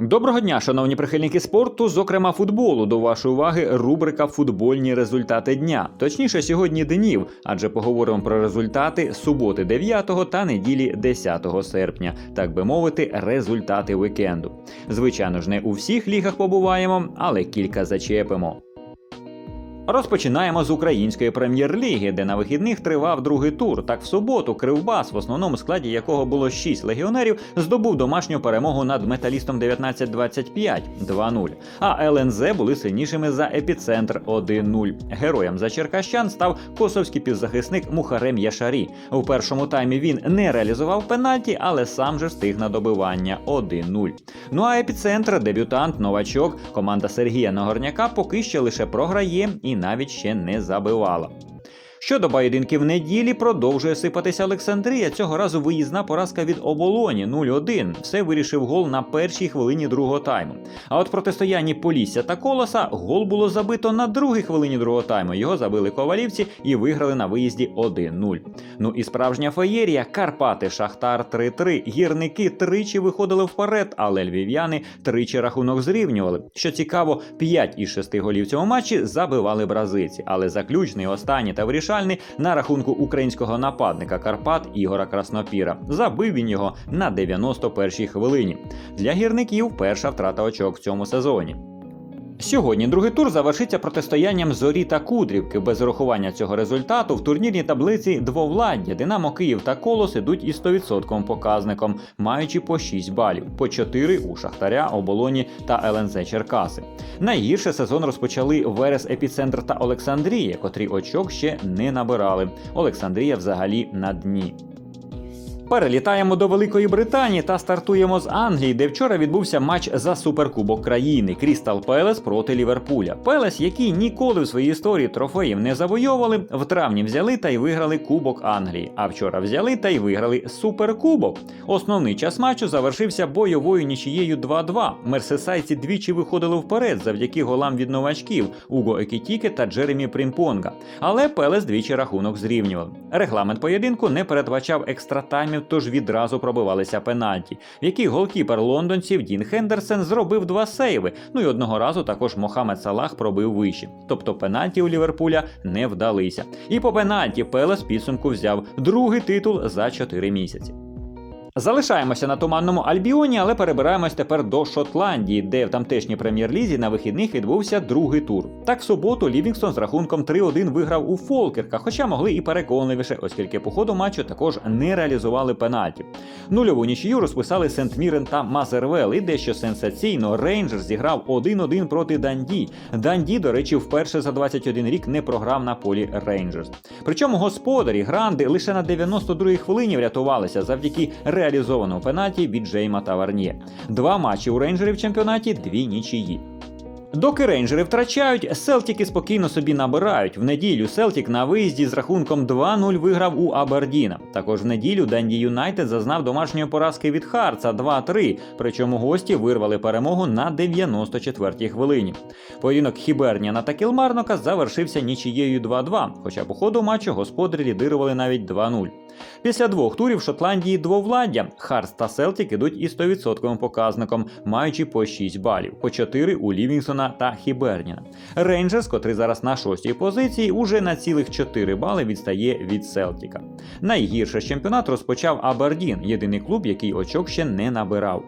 Доброго дня, шановні прихильники спорту, зокрема футболу. До вашої уваги рубрика Футбольні результати дня. Точніше, сьогодні днів, адже поговоримо про результати суботи 9 та неділі 10 серпня, так би мовити, результати вікенду. Звичайно ж, не у всіх лігах побуваємо, але кілька зачепимо. Розпочинаємо з української прем'єр-ліги, де на вихідних тривав другий тур. Так в суботу Кривбас, в основному складі якого було 6 легіонерів, здобув домашню перемогу над металістом 19-25 2-0. А ЛНЗ були сильнішими за епіцентр 1-0. Героєм за черкащан став косовський півзахисник Мухарем Яшарі. У першому таймі він не реалізував пенальті, але сам же встиг на добивання 1-0. Ну а епіцентр, дебютант, новачок, команда Сергія Нагорняка поки що лише програє і навіть ще не забивала. Щодо поєдинків неділі, продовжує сипатися Олександрія. Цього разу виїзна поразка від оболоні 0-1. Все вирішив гол на першій хвилині другого тайму. А от протистоянні Полісся та Колоса гол було забито на другій хвилині другого тайму. Його забили ковалівці і виграли на виїзді 1-0. Ну і справжня феєрія Карпати Шахтар 3-3. Гірники тричі виходили вперед, але львів'яни тричі рахунок зрівнювали. Що цікаво, 5 із 6 голів цього матчі забивали бразильці, але заключний, останній та вирішальний на рахунку українського нападника Карпат Ігора Краснопіра. Забив він його на 91-й хвилині. Для гірників перша втрата очок в цьому сезоні. Сьогодні другий тур завершиться протистоянням зорі та Кудрівки. Без урахування цього результату в турнірній таблиці двовладдя Динамо Київ та Колос ідуть із 100% показником, маючи по 6 балів, по 4 у Шахтаря, Оболоні та ЛНЗ Черкаси. Найгірше сезон розпочали Верес Епіцентр та Олександрія, котрі очок ще не набирали. Олександрія взагалі на дні. Перелітаємо до Великої Британії та стартуємо з Англії, де вчора відбувся матч за суперкубок країни Крістал Пелес проти Ліверпуля. Пелес, які ніколи в своїй історії трофеїв не завойовували, в травні взяли та й виграли Кубок Англії. А вчора взяли та й виграли суперкубок. Основний час матчу завершився бойовою нічією 2-2. Мерсесайці двічі виходили вперед завдяки голам від новачків Уго Екітіке та Джеремі Примпонга. Але Пелес двічі рахунок зрівнював. Регламент поєдинку не передбачав екстратаймів тож відразу пробивалися пенальті, в якій голкіпер лондонців Дін Хендерсен зробив два сейви. Ну і одного разу також Мохамед Салах пробив вище. Тобто пенальті у Ліверпуля не вдалися. І по пенальті Пелес підсумку взяв другий титул за 4 місяці. Залишаємося на туманному Альбіоні, але перебираємось тепер до Шотландії, де в тамтешній прем'єр-лізі на вихідних відбувся другий тур. Так в суботу Лівінгстон з рахунком 3-1 виграв у Фолкерка, хоча могли і переконливіше, оскільки по ходу матчу також не реалізували пенальті. Нульову нічию розписали Сент Мірен та Мазервел, і дещо сенсаційно Рейнджер зіграв 1-1 проти Данді. Данді, до речі, вперше за 21 рік не програв на полі Рейнджерс. Причому господарі Гранди лише на 92-й хвилині врятувалися завдяки реалізованому пенальті від Джейма Таварніє. Два матчі у рейнджерів в чемпіонаті, дві нічиї. Доки рейнджери втрачають, Селтіки спокійно собі набирають. В неділю Селтік на виїзді з рахунком 2-0 виграв у Абердіна. Також в неділю Данді Юнайтед зазнав домашньої поразки від Харца 2-3, причому гості вирвали перемогу на 94-й хвилині. Поєдинок Хіберніана та Кілмарнока завершився нічією 2-2, хоча по ходу матчу господарі лідирували навіть 2-0. Після двох турів Шотландії двовладдя Харц та Селтік ідуть із 100% показником, маючи по 6 балів, по 4 у Лівінгсона та Хіберніна. Рейнджерс, котрий зараз на шостій позиції, уже на цілих 4 бали відстає від Селтіка. Найгірше чемпіонат розпочав Абердін, єдиний клуб, який очок ще не набирав.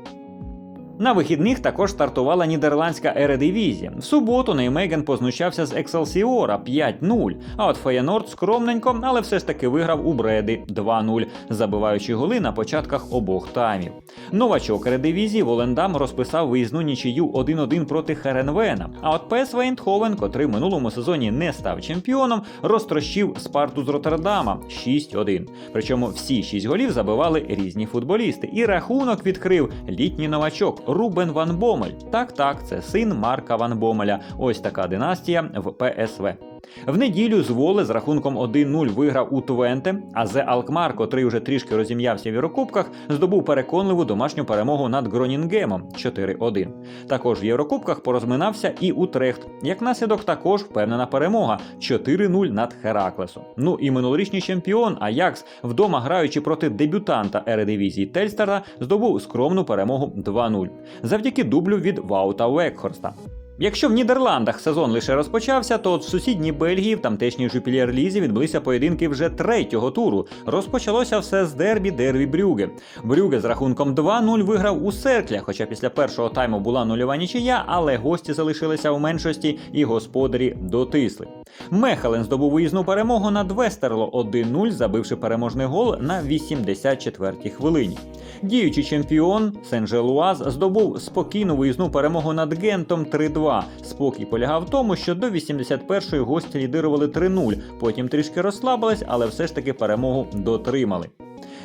На вихідних також стартувала нідерландська ередивізія. В суботу Неймеген познущався з Екселсіора 5-0. А от Феєнорд скромненько, але все ж таки виграв у Бреди 2-0, забиваючи голи на початках обох таймів. Новачок ередивізії Волендам розписав виїзну нічию 1-1 проти Херенвена. А от ПСВ Ейндховен, котрий минулому сезоні не став чемпіоном, розтрощив Спарту з Роттердама 6-1. Причому всі 6 голів забивали різні футболісти. І рахунок відкрив літній новачок. Рубен Ван Бомель. Так, так, це син Марка Ван Бомеля. Ось така династія в ПСВ. В неділю з Воле з рахунком 1-0 виграв у Твенте, а Зе Алкмар, котрий вже трішки розім'явся в Єврокубках, здобув переконливу домашню перемогу над Гронінгемом 4-1. Також в Єврокубках порозминався і Утрехт. Як наслідок, також впевнена перемога 4-0 над Хераклесом. Ну і минулорічний чемпіон Аякс, вдома граючи проти дебютанта Ередивізії Тельстера, здобув скромну перемогу 2-0 завдяки дублю від Ваута Векхорста. Якщо в Нідерландах сезон лише розпочався, то от в сусідній Бельгії в тамтешній Жупілєр Лізі відбулися поєдинки вже третього туру. Розпочалося все з дербі Дерві Брюге. Брюге з рахунком 2-0 виграв у Серкля, хоча після першого тайму була нульова нічия, але гості залишилися у меншості і господарі дотисли. Мехелен здобув виїзну перемогу над Вестерло 1-0, забивши переможний гол на 84-й хвилині. Діючий чемпіон Сен-Желуаз здобув спокійну виїзну перемогу над Гентом 3-2. Спокій полягав в тому, що до 81-ї гості лідирували 3-0, потім трішки розслабились, але все ж таки перемогу дотримали.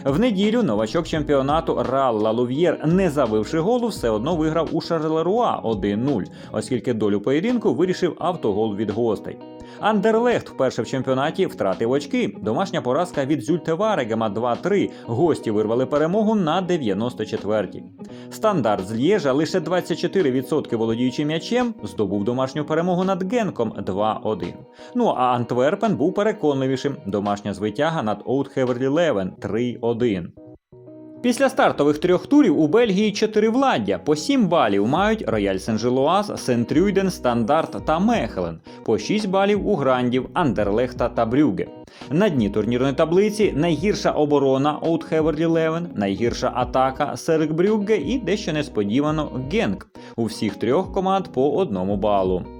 В неділю новачок чемпіонату Рал Лалув'єр, не забивши голу, все одно виграв у Шарлеруа 1-0, оскільки долю поєдинку вирішив автогол від гостей. Андерлехт вперше в чемпіонаті втратив очки. Домашня поразка від Зюльтеварегема 2-3. Гості вирвали перемогу на 94-й. Стандарт з Лєжа лише 24% володіючи м'ячем, здобув домашню перемогу над Генком 2-1. Ну а Антверпен був переконливішим. Домашня звитяга над Оутхеверлі Левен 3-1. Після стартових трьох турів у Бельгії чотири владдя. По 7 балів мають Рояль Сен-Желуаз, Сент-Трюйден, Стандарт та Мехелен. По 6 балів у Грандів, Андерлехта та Брюге. На дні турнірної таблиці найгірша оборона Оутхеверлі Левен, найгірша атака Серик Брюгге і дещо несподівано Генк. У всіх трьох команд по одному балу.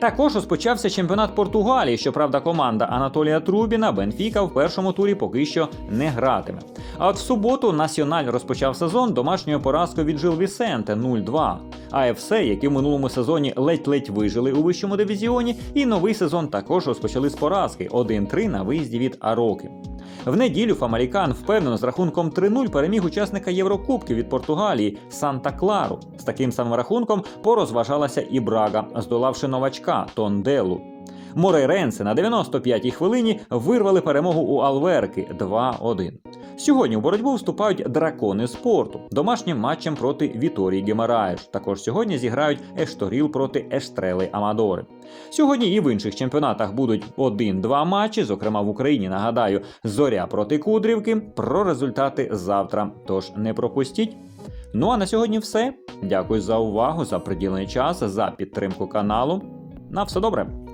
Також розпочався чемпіонат Португалії. Щоправда, команда Анатолія Трубіна Бенфіка в першому турі поки що не гратиме. А от в суботу Національ розпочав сезон домашньою поразкою від Жил Вісенте 0-2. АФС, які в минулому сезоні ледь-ледь вижили у вищому дивізіоні, і новий сезон також розпочали з поразки 1-3 на виїзді від Ароки. В неділю Фамарікан впевнено з рахунком 3-0 переміг учасника Єврокубки від Португалії Санта Клару. З таким самим рахунком порозважалася і Брага, здолавши новачка Тонделу. Морейренси на 95-й хвилині вирвали перемогу у Алверки 2-1. Сьогодні у боротьбу вступають дракони спорту домашнім матчем проти Віторії Гемараєш. Також сьогодні зіграють Ешторіл проти Ештрели Амадори. Сьогодні і в інших чемпіонатах будуть 1-2 матчі, зокрема в Україні. Нагадаю, зоря проти Кудрівки. Про результати завтра. Тож не пропустіть. Ну а на сьогодні все. Дякую за увагу, за приділений час, за підтримку каналу. На все добре.